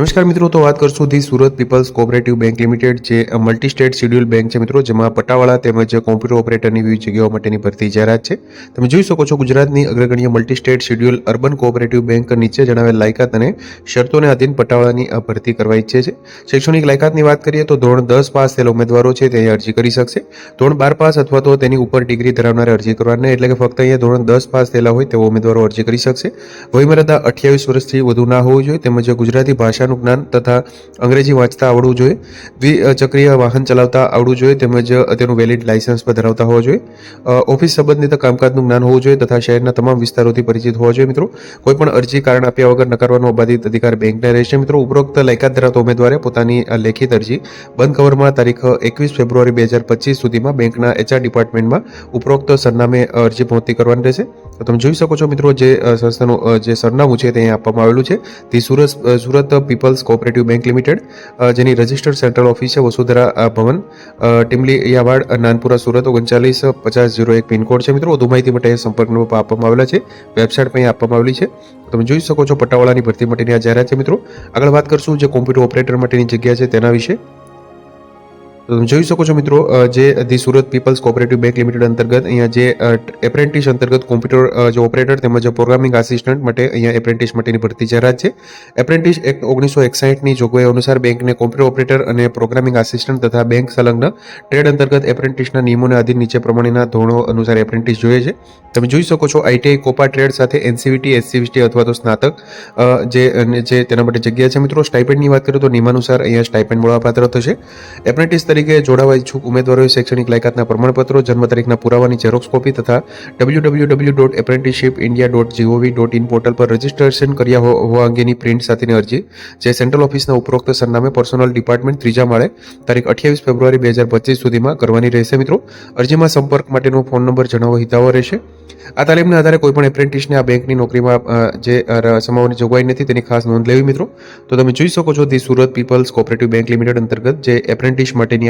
નમસ્કાર મિત્રો, તો વાત કરશું the Surat people's cooperative bank limited, જે મલ્ટી સ્ટેટ શેડ્યુલ બેંક છે મિત્રો, જેમાં પટાવાળા તેમજ કોમ્પ્યુટર ઓપરેટરની વિવિધ જગ્યાઓ માટેની ભરતી જાહેરાત છે. તમે જોઈ શકો છો ગુજરાતની અગ્રગણ્ય multi state schedule urban cooperative bank નીચે જણાવેલ લાયકાત અને શરતોને આધીન પટાવાળાની ભરતી કરવા ઈચ્છે છે. શૈક્ષણિક લાયકાતની વાત કરીએ તો ધોરણ દસ પાસ થયેલા ઉમેદવારો છે, તે અરજી કરી શકશે. ધોરણ બાર પાસ અથવા તો તેની ઉપર ડિગ્રી ધરાવનારે અરજી કરવાને એટલે કે ફક્ત અહીંયા ધોરણ દસ પાસ થયેલા હોય તેવા ઉમેદવારો અરજી કરી શકશે. વયમર્યાદા અઠ્યાવીસ વર્ષથી વધુ ના હોવું જોઈએ, તેમજ ગુજરાતી ભાષાનું જ્ઞાન તથા અંગ્રેજી વાંચતા આવડવું જોઈએ. દ્વિચક્રીય વાહન ચલાવતા આવડવું જોઈએ તેમજ તેનું વેલિડ લાયસન્સ પણ ધરાવતા હોવા જોઈએ. ઓફિસ સંબંધિત કામકાજનું જ્ઞાન હોવું જોઈએ તથા શહેરના તમામ વિસ્તારોથી પરિચિત હોવા જોઈએ મિત્રો. કોઈ પણ અરજી કારણ આપ્યા વગર નકારવાનો અબાધિત અધિકાર બેંકને રહેશે. મિત્રો, ઉપરોક્ત લાયકાત ધરાવતા ઉમેદવારે પોતાની લેખિત અરજી બંધ કવરમાં તારીખ એકવીસ ફેબ્રુઆરી બે હજાર પચીસ સુધીમાં બેંકના એચઆર ડિપાર્ટમેન્ટમાં ઉપરોક્ત સરનામે અરજી પહોંચતી કરવાની રહેશે. તો તમે જોઈ શકો છો મિત્રો, જે સંસ્થાનું જે સરનામું છે તે અહીં આપવામાં આવેલું છે. તે Surat Surat Surat people's cooperative bank limited જેની રજિસ્ટર્ડ સેન્ટ્રલ ઓફિસ છે વસુધરા ભવન. ટીમલી યાવાડ નાનપુરા, સુરત, ઓગણચાલીસ, પચાસ જીરો એક પિનકોડ છે. મિત્રો, વધુ માહિતી માટે સંપર્ક નંબર આપવામાં આવેલા છે. વેબસાઇટ પણ આપવામાં આવેલી છે. તમે જોઈ શકો છો પટાવાળાની ભરતી માટેની આ જાહેરાત છે, મિત્રો. આગળ વાત કરશું જે કોમ્પ્યુટર ઓપરેટર માટેની જગ્યા છે તેના વિશે. તો જોઈ શકો છો મિત્રો જે the Surat people's cooperative bank limited અંતર્ગત અહીંયા જે એપ્રેન્ટિસ અંતર્ગત કોમ્પ્યુટર જે ઓપરેટર તેમજ પ્રોગ્રામિંગ આસિસ્ટન્ટ માટે અહીંયા એપ્રેન્ટિસ માટેની ભરતી જાહેરાત છે. એપ્રેન્ટિસ એક્ટ ઓગણીસો એકસાઠની જોગવાઈ અનુસાર બેંકને કોમ્પ્યુટર ઓપરેટર અને પ્રોગ્રામિંગ આસિસ્ટન્ટ તથા બેંક સંલગ્ન ટ્રેડ અંતર્ગત એપ્રેન્ટિસના નિયમોને આધીન નીચે પ્રમાણેના ધોરણો અનુસાર એપ્રેન્ટિસ જોઈએ છે. તમે જોઈ શકો છો આઈટીઆઈ કોપા ટ્રેડ સાથે એનસીવીટી, એસસીવીટી અથવા તો સ્નાતક જે જે તેના માટે જગ્યા છે મિત્રો. સ્ટાઇપેન્ડની વાત કરીએ તો નિયમાનુસાર અહીંયા સ્ટાઇપેન્ડ મળવાપાત્ર થશે. એપ્રેન્ટિસ તરીકે જોડાવા ઈચ્છુક ઉમેદવારોએ શૈક્ષણિક લાયકાતના પ્રમાણપત્રો, જન્મ તારીખના પુરાવાની ઝેરોક્સ કોપી તથા W W W dot apprenticeship India dot G O V dot in portal પર રજીસ્ટ્રેશન કર્યા હોવા અંગેની પ્રિન્ટ સાથેની અરજી, જે સેન્ટ્રલ ઓફિસના ઉપરોક્ત સરનામે પર્સનલ ડિપાર્ટમેન્ટ ત્રીજા માળે તારીખ અઠ્યાવીસ ફેબ્રુઆરી બે હજાર પચીસ સુધીમાં કરવાની રહેશે. મિત્રો, અરજીમાં સંપર્ક માટેનો ફોન નંબર જણાવવો હિતાવો રહેશે. આ તાલીમના આધારે કોઈપણ એપ્રેન્ટિસને આ બેંકની નોકરીમાં જે સમાવવાની જોગવાઈ નથી, તેની ખાસ નોંધ લેવી મિત્રો. તો તમે જોઈ શકો છો the Surat people's cooperative bank limited અંતર્ગત જે એપ્રેન્ટિસ માટેની